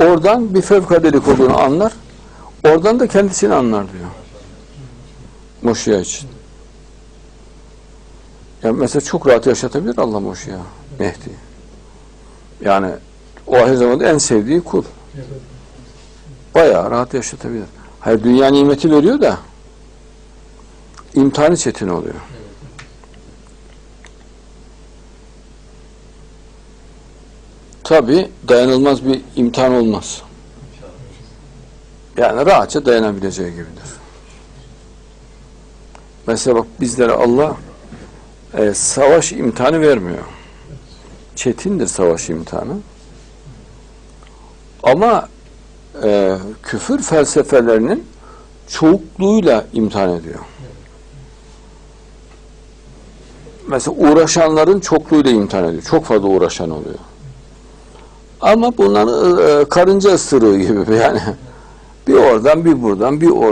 Oradan bir fevkaladelik olduğunu anlar. Oradan da kendisini anlar diyor. Moşya için. Ya mesela çok rahat yaşatabilir Allah Moşya, Mehdi. Yani o ahir zamanda en sevdiği kul. Bayağı rahat yaşatabilir. Hayır dünya nimeti veriyor da imtihanı çetin oluyor. Tabi dayanılmaz bir imtihan olmaz. Yani rahatça dayanabileceği gibidir. Mesela bak bizlere Allah e, savaş imtihanı vermiyor. Çetindir savaş imtihanı. Ama e, küfür felsefelerinin çoğukluğuyla imtihan ediyor. Mesela uğraşanların çokluğuyla imtihan ediyor. Çok fazla uğraşan oluyor. Ama bunların e, karınca ısırığı gibi yani. Bir oradan bir buradan bir oradan